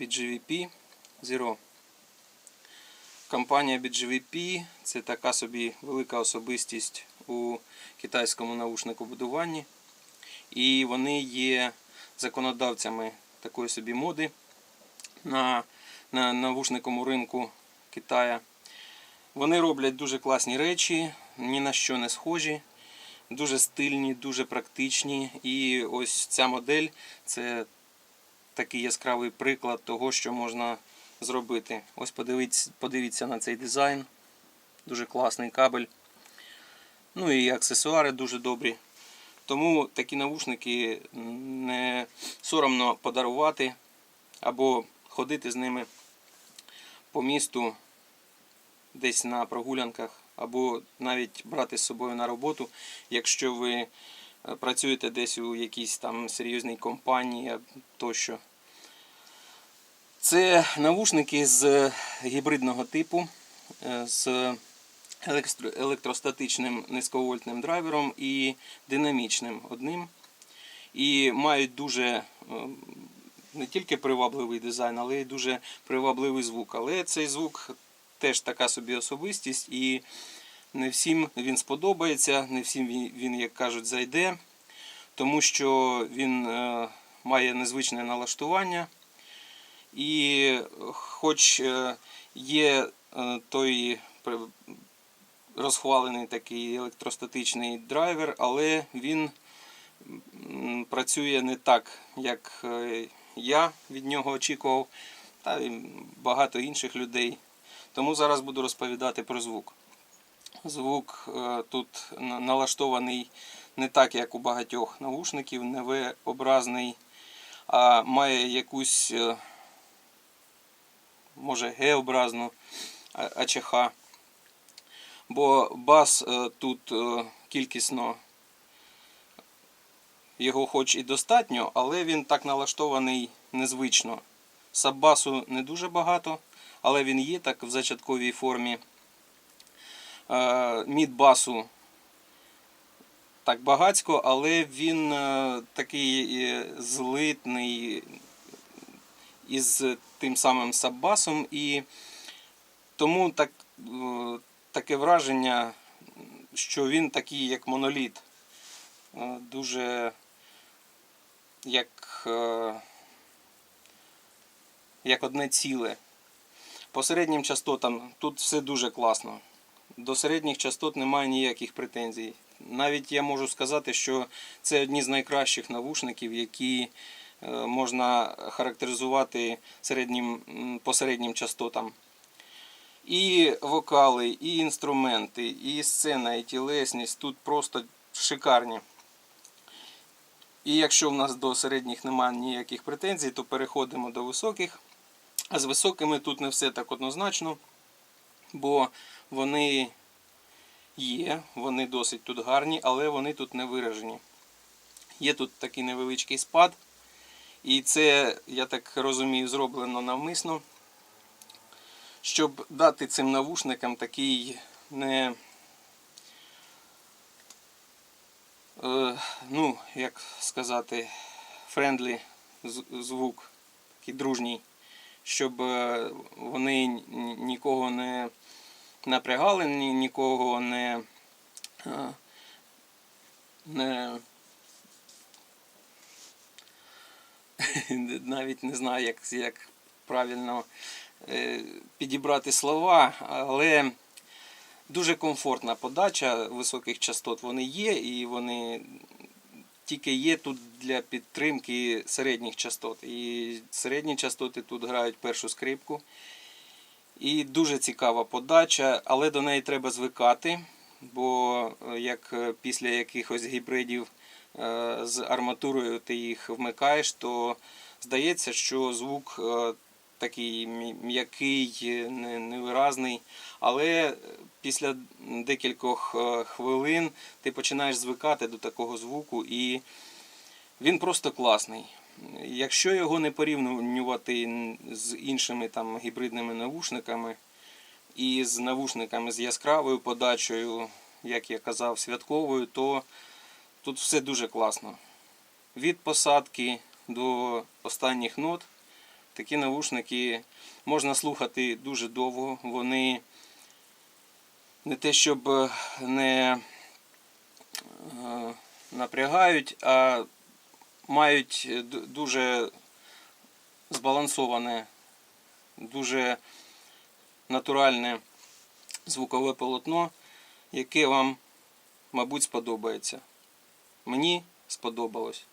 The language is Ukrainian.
BGVP Zero. Компанія BGVP це така собі велика особистість у китайському наушникобудуванні. І вони є законодавцями такої собі моди на, на навушниковому ринку Китая. Вони роблять дуже класні речі, ні на що не схожі, дуже стильні, дуже практичні. І ось ця модель це такий яскравий приклад того, що можна зробити. Ось подивіться, подивіться на цей дизайн. Дуже класний кабель. Ну і аксесуари дуже добрі. Тому такі навушники не соромно подарувати або ходити з ними по місту десь на прогулянках, або навіть брати з собою на роботу, якщо ви працюєте десь у якійсь там серйозній компанії тощо. Це навушники з гібридного типу, е, з електростатичним низьковольтним драйвером і динамічним одним. І мають дуже е, не тільки привабливий дизайн, але й дуже привабливий звук. Але цей звук теж така собі особистість, і не всім він сподобається, не всім він, як кажуть, зайде, тому що він е, має незвичне налаштування. І хоч е, є е, той розхвалений такий електростатичний драйвер, але він працює не так, як я від нього очікував, та й багато інших людей. Тому зараз буду розповідати про звук. Звук е, тут налаштований не так, як у багатьох навушників, не V-образний, а має якусь, е, може, Г-образну АЧХ. Бо бас е, тут кількісно його хоч і достатньо, але він так налаштований незвично. Саббасу не дуже багато, але він є так в зачатковій формі. Е, Мідбасу так багацько, але він е, такий злитний із тим самим саббасом. І тому так, е, таке враження, що він такий, як моноліт. Дуже як, як одне ціле. По середнім частотам тут все дуже класно. До середніх частот немає ніяких претензій. Навіть я можу сказати, що це одні з найкращих навушників, які е, можна характеризувати середнім, по середнім частотам. І вокали, і інструменти, і сцена, і тілесність тут просто шикарні. І якщо в нас до середніх немає ніяких претензій, то переходимо до високих. А з високими тут не все так однозначно, бо вони є, вони досить тут гарні, але вони тут не виражені. Є тут такий невеличкий спад, і це, я так розумію, зроблено навмисно, щоб дати цим навушникам такий не. е, ну, як сказати, френдлі звук, такий дружній, щоб е, вони нікого не напрягали, ні- нікого не, е, не навіть не знаю, як, як правильно е, підібрати слова, але дуже комфортна подача високих частот. Вони є, і вони тільки є тут для підтримки середніх частот. І середні частоти тут грають першу скрипку. І дуже цікава подача, але до неї треба звикати, бо е, як е, після якихось гібридів е, з арматурою ти їх вмикаєш, то здається, що звук такий м'який, е, невиразний. Але після декількох е, хвилин ти починаєш звикати до такого звуку, і він просто класний. Якщо його не порівнювати з іншими там гібридними навушниками і з навушниками з яскравою подачею, як я казав, святковою, то тут все дуже класно. Від посадки до останніх нот Такі навушники можна слухати дуже довго. Вони не те, щоб е, не е, напрягають, а мають е, дуже збалансоване, дуже натуральне звукове полотно, яке вам, мабуть, сподобається. Мені сподобалось.